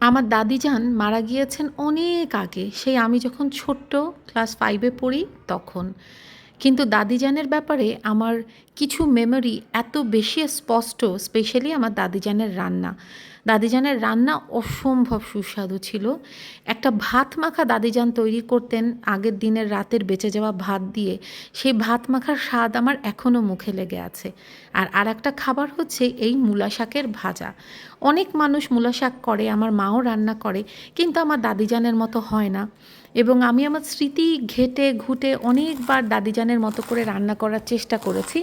আমার দাদিজান মারা গিয়েছেন অনেক আগে। সেই আমি যখন ছোট্ট ক্লাস ফাইভে পড়ি তখন। কিন্তু দাদিজানের ব্যাপারে আমার কিছু মেমোরি এত বেশি স্পষ্ট স্পেশালি আমার দাদিজানের রান্না। দাদিজানের রান্না অসম্ভব সুস্বাদু ছিল। একটা ভাত মাখা দাদিজান তৈরি করতেন আগের দিনের রাতের বেঁচে যাওয়া ভাত দিয়ে। সেই ভাত মাখার স্বাদ আমার এখনও মুখে লেগে আছে। আর আর একটা খাবার হচ্ছে এই মূলা শাকের ভাজা। অনেক মানুষ মূলা শাক করে, আমার মাও রান্না করে, কিন্তু আমার দাদিজানের মতো হয় না। এবং আমি আমার স্মৃতি ঘেটে ঘুটে অনেকবার দাদিজানের মতো করে রান্না করার চেষ্টা করেছি।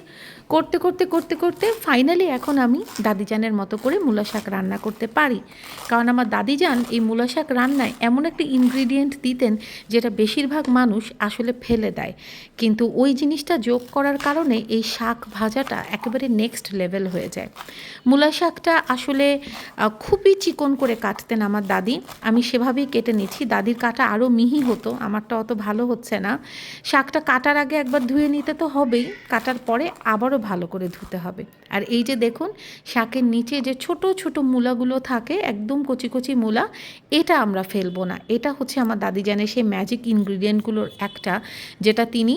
করতে করতে করতে করতে ফাইনালি এখন আমি দাদিজানের মতো করে মূলা শাক রান্না করতে পারি। কারণ আমার দাদিজান এই মূলা শাক রান্নায় এমন একটা ইনগ্রিডিয়েন্ট দিতেন যেটা বেশিরভাগ মানুষ আসলে ফেলে দেয়। কিন্তু ওই জিনিসটা যোগ করার কারণে এই শাক ভাজাটা একেবারে নেক্সট লেভেল হয়ে যায়। মূলা শাকটা আসলে খুবই চিকন করে কাটতেন আমার দাদি। আমি সেভাবেই কেটে নিচ্ছি। দাদির কাটা আরও মিহি হতো, আমারটা অত ভালো হচ্ছে না। শাকটা কাটার আগে একবার ধুয়ে নিতে তো হবেই। কাটার পরে আবারও ভালো করে ধুতে হবে। আর এই যে দেখুন, শাকের নিচে যে ছোট ছোট মূলাগুলো থাকে, একদম কচি কচি মূলা, এটা আমরা ফেলব না। এটা হচ্ছে আমার দাদি জানে সেই ম্যাজিক ইনগ্রিডিয়েন্টগুলোর একটা, যেটা তিনি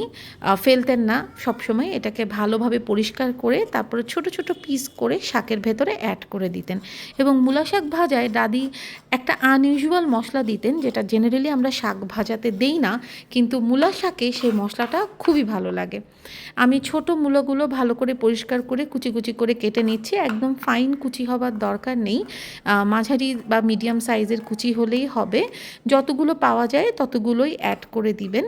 ফেলতেন না সবসময়। এটাকে ভালোভাবে পরিষ্কার করে তারপরে ছোট ছোট পিস করে শাকের ভেতরে অ্যাড করে দিতেন। এবং মূলা শাক ভাজায় দাদি একটা আনইউজুয়াল মশলা দিতেন, যেটা জেনারেলি আমরা শাক ভাজাতে দেই না, কিন্তু মূলা শাকে সেই মশলাটা খুবই ভালো লাগে। আমি ছোট মূলাগুলো ভালো করে পরিষ্কার করে কুচি কুচি করে কেটে নিচ্ছি। একদম ফাইন কুচি হবার দরকার নেই। মাঝারি বা মিডিয়াম সাইজের কুচি হলেই হবে। যতগুলো পাওয়া যায় ততগুলোই অ্যাড করে দিবেন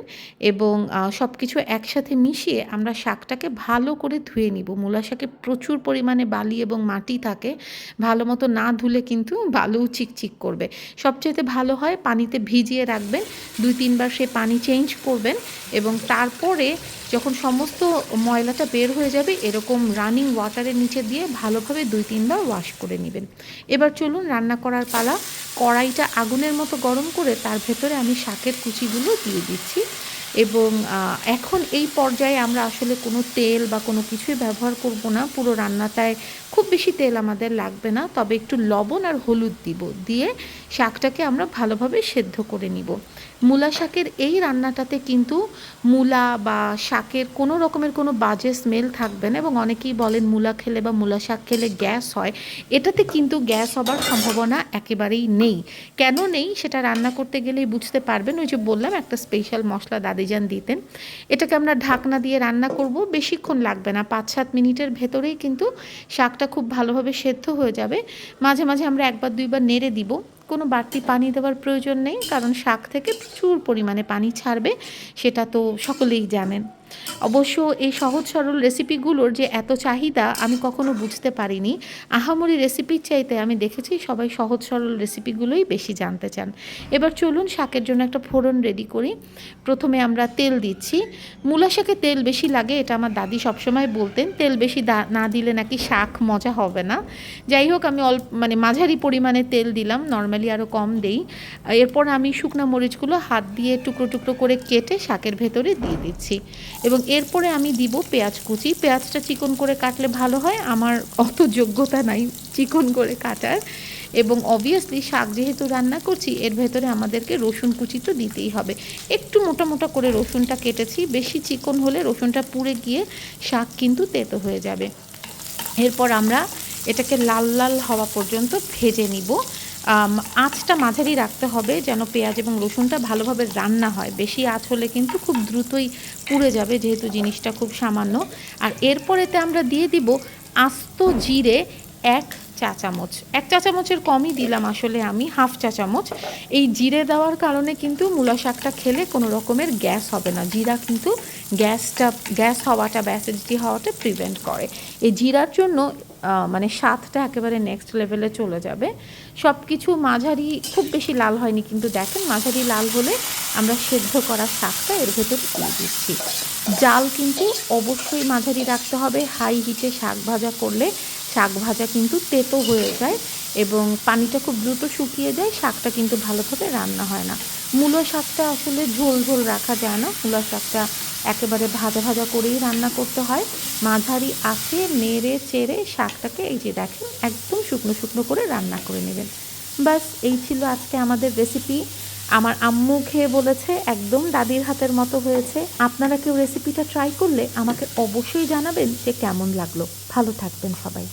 এবং সব কিছু একসাথে মিশিয়ে আমরা শাকটাকে ভালো করে ধুয়ে নিব। মূলা শাকে প্রচুর পরিমাণে বালি এবং মাটি থাকে। ভালো মতো না ধুলে কিন্তু বালুও চিকচিক করবে। সবচেয়ে ভালো হয় পানিতে ভিজিয়ে রাখবেন। দুই তিনবার সে পানি চেঞ্জ করবেন এবং তারপরে যখন সমস্ত ময়লাটা বের হয়ে যাবে, এরকম রানিং ওয়াটারের নিচে দিয়ে ভালোভাবে দুই তিনবার ওয়াশ করে নেবেন। এবার চলুন রান্না করার পালা। কড়াইটা আগুনের মতো গরম করে তার ভেতরে আমি শাকের কুচিগুলো দিয়ে দিচ্ছি এবং এখন এই পর্যায়ে আমরা আসলে কোনো তেল বা কোনো কিছুই ব্যবহার করব না। পুরো রান্নাটায় খুব বেশি তেল আমাদের লাগবে না। তবে একটু লবণ আর হলুদ দিব দিয়ে শাকটাকে আমরা ভালোভাবে সেদ্ধ করে নিব। মূলা শাকের এই রান্নাটাতে কিন্তু মূলা বা শাকের কোনো রকমের কোনো বাজে স্মেল থাকবে না এবং অনেকেই বলেন মূলা খেলে বা মূলা শাক খেলে গ্যাস হয়। এটাতে কিন্তু গ্যাস হবার সম্ভাবনা একেবারেই নেই। কেন নেই সেটা রান্না করতে গেলেই বুঝতে পারবেন। ওই যে বললাম, একটা স্পেশাল মশলা দাদিজান দিতেন। এটাকে আমরা ঢাকনা দিয়ে রান্না করব। বেশিক্ষণ লাগবে না পাঁচ সাত মিনিটের ভেতরেই কিন্তু শাকটা খুব ভালোভাবে সেদ্ধ হয়ে যাবে। মাঝে মাঝে আমরা একবার, দুইবার নেড়ে দিব। কোনো বাড়তি পানি দেওয়ার প্রয়োজন নেই, কারণ শাক থেকে প্রচুর পরিমাণে পানি ছাড়বে, সেটা তো সকলেই জানেন। অবশ্য এই সহজ সরল রেসিপিগুলোর যে এত চাহিদা আমি কখনো বুঝতে পারিনি। আহামরি রেসিপির চাইতে আমি দেখেছি সবাই সহজ সরল রেসিপিগুলোই বেশি জানতে চান। এবার চলুন শাকের জন্য একটা ফোড়ন রেডি করি। প্রথমে আমরা তেল দিচ্ছি। মূলা শাকে তেল বেশি লাগে, এটা আমার দাদি সবসময় বলতেন, তেল বেশি না দিলে নাকি শাক মজা হবে না। যাই হোক, আমি অল্প মানে মাঝারি পরিমাণে তেল দিলাম, নর্মালি আরও কম দেই। এরপর আমি শুকনো মরিচগুলো হাত দিয়ে টুকরো টুকরো করে কেটে শাকের ভেতরে দিয়ে দিচ্ছি। এবং এরপরে আমি দিব পেঁয়াজ কুচি। পেঁয়াজটা চিকন করে কাটলে ভালো হয়, আমার অত যোগ্যতা নাই চিকন করে কাটার। এবং অবভিয়াসলি শাক যেহেতু রান্না করছি, এর ভেতরে আমাদেরকে রসুন কুচি তো দিতেই হবে। একটু মোটা মোটা করে রসুনটা কেটেছি, বেশি চিকন হলে রসুনটা পুড়ে গিয়ে শাক কিন্তু তেতো হয়ে যাবে। এরপর আমরা এটাকে লাল লাল হওয়া পর্যন্ত ভেজে নিব। আঁচটা মাঝারি রাখতে হবে যেন পেঁয়াজ এবং রসুনটা ভালোভাবে রান্না হয়। বেশি আঁচ হলে কিন্তু খুব দ্রুতই পুড়ে যাবে যেহেতু জিনিসটা খুব সামান্য। আর এরপরেতে আমরা দিয়ে দিব আস্ত জিরে এক চা চামচ এক চা চামচের কমই দিলাম আসলে আমি, হাফ চা চামচ এই জিরে দেওয়ার কারণে কিন্তু মূলা শাকটা খেলে কোনো রকমের গ্যাস হবে না। জিরা কিন্তু গ্যাসটা, গ্যাস হওয়াটা বা অ্যাসিডিটি হওয়াটা প্রিভেন্ট করে। এই জিরার জন্য মানে স্বাদটা একেবারে নেক্সট লেভেলে চলে যাবে। সব কিছু মাঝারি, খুব বেশি লাল হয়নি কিন্তু দেখেন মাঝারি লাল হলে আমরা সেদ্ধ করা শাকটা এর ভেতরে দিয়ে দিচ্ছি। জাল কিন্তু অবশ্যই মাঝারি রাখতে হবে। হাই হিটে শাক ভাজা করলে শাক ভাজা কিন্তু তেতো হয়ে যায় এবং পানিটা খুব দ্রুত শুকিয়ে যায়, শাকটা কিন্তু ভালোভাবে রান্না হয় না। মূলো শাকটা আসলে ঝোল ঝোল রাখা যায় না। মূলো শাকটা একেবারে ভাজা ভাজা করেই রান্না করতে হয়। মাঝারি আঁচে নেড়ে চেড়ে শাকটাকে এই যে দেখেন, একদম শুকনো শুকনো করে রান্না করে নেবেন। বাস এই ছিল আজকে আমাদের রেসিপি আমার আম্মু খেয়ে বলেছে, একদম দাদির হাতের মতো হয়েছে। আপনারা কেউ রেসিপিটা ট্রাই করলে আমাকে অবশ্যই জানাবেন যে কেমন লাগল। ভালো থাকবেন সবাই।